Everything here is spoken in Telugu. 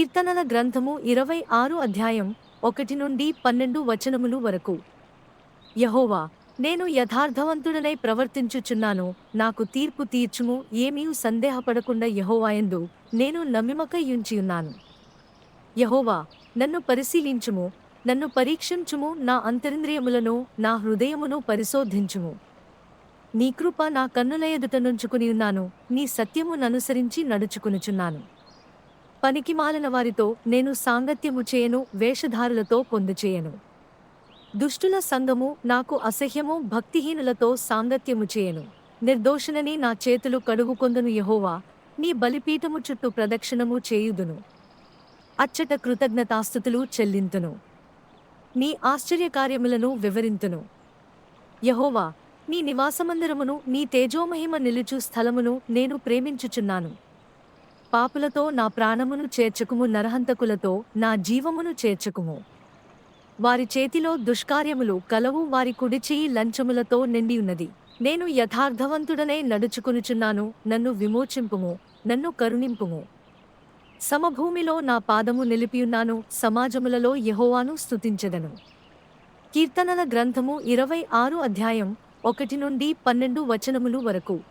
కీర్తనల గ్రంథము ఇరవై ఆరు అధ్యాయం ఒకటి నుండి పన్నెండు వచనములు వరకు. యహోవా నేను యథార్థవంతుడనై ప్రవర్తించుచున్నాను నాకు తీర్పు తీర్చుము ఏమీ సందేహపడకుండా యహోవాయందు నేను నమ్మిమకయుంచియున్నాను. యహోవా నన్ను పరిశీలించుము నన్ను పరీక్షించుము నా అంతరింద్రియములను నా హృదయమును పరిశోధించుము. నీ కృప నా కన్నుల ఎదుట నుంచుకుని ఉన్నాను నీ సత్యముననుసరించి నడుచుకునుచున్నాను. నడుచుకునుచున్నాను పనికిమాలిన వారితో నేను సాంగత్యము చేయను వేషధారులతో పొందుచేయను. దుష్టుల సంఘము నాకు అసహ్యము భక్తిహీనులతో సాంగత్యము చేయను. నిర్దోషణని నా చేతులు కడుగుకొందును యహోవా నీ బలిపీఠము చుట్టూ ప్రదక్షిణము చేయుదును. అచ్చట కృతజ్ఞతాస్థుతులు చెల్లింతును. నీ ఆశ్చర్యకార్యములను వివరింతును. యహోవా నీ నివాసమందిరమును నీ తేజోమహిమ నిలుచు స్థలమును నేను ప్రేమించుచున్నాను. పాపులతో నా ప్రాణమును చేర్చకుము నరహంతకులతో నా జీవమును చేర్చకుము. వారి చేతిలో దుష్కార్యములు కలవు వారి కుడిచేయి లంచములతో నిండి ఉన్నది నేను యథార్థవంతుడనే నడుచుకునుచున్నాను నన్ను విమోచింపుము నన్ను కరుణింపుము. సమభూమిలో నా పాదము నిలిపియున్నాను సమాజములలో యహోవాను స్తుతించెదను. కీర్తనల గ్రంథము ఇరవై ఆరు అధ్యాయం ఒకటి నుండి పన్నెండు వచనములు వరకు.